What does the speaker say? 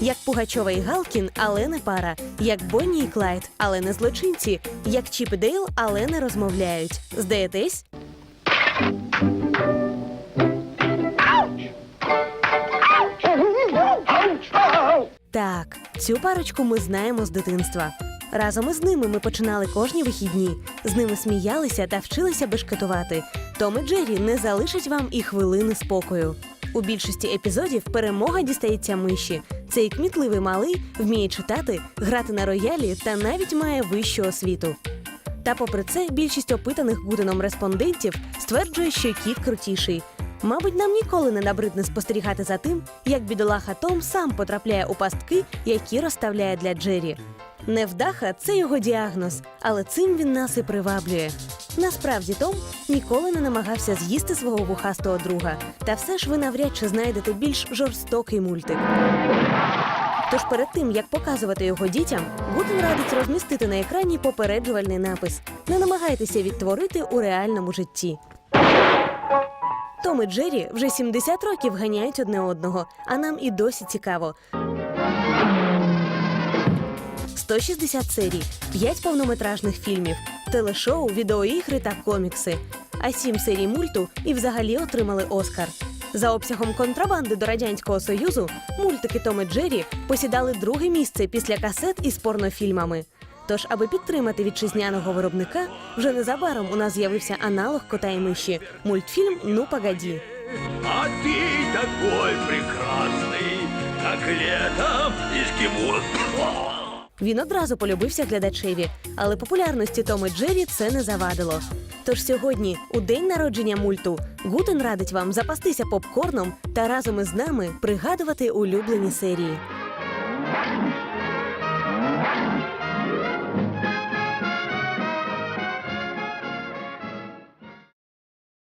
як Пугачова і Галкін, але не пара, як Бонні і Клайд, але не злочинці, як Чіп і Дейл, але не розмовляють. Здаєтесь? Так, цю парочку ми знаємо з дитинства. Разом із ними ми починали кожні вихідні. З ними сміялися та вчилися бешкетувати. Том і Джері не залишать вам і хвилини спокою. У більшості епізодів перемога дістається миші. Цей кмітливий малий вміє читати, грати на роялі та навіть має вищу освіту. Та попри це, більшість опитаних Гуденом респондентів стверджує, що кіт крутіший. Мабуть, нам ніколи не набридне спостерігати за тим, як бідолаха Том сам потрапляє у пастки, які розставляє для Джері. Невдаха це його діагноз, але цим він нас і приваблює. Насправді Том ніколи не намагався з'їсти свого вухастого друга, та все ж ви навряд чи знайдете більш жорстокий мультик. Тож перед тим як показувати його дітям, Гутен радить розмістити на екрані попереджувальний напис: не намагайтеся відтворити у реальному житті. Том і Джері вже 70 років ганяють одне одного, а нам і досі цікаво. 160 серій, 5 повнометражних фільмів, телешоу, відеоігри та комікси. А 7 серій мульту і взагалі отримали Оскар. За обсягом контрабанди до радянського союзу мультики Том і Джері посідали друге місце після касет із порнофільмами. Тож, аби підтримати вітчизняного виробника, вже незабаром у нас з'явився аналог кота і миші мультфільм Ну погоді. А ты такой прекрасный, как летом эскимо. Він одразу полюбився глядачеві, але популярності Томи Джері це не завадило. Тож сьогодні, у день народження мульту, Гутен радить вам запастися попкорном та разом із нами пригадувати улюблені серії.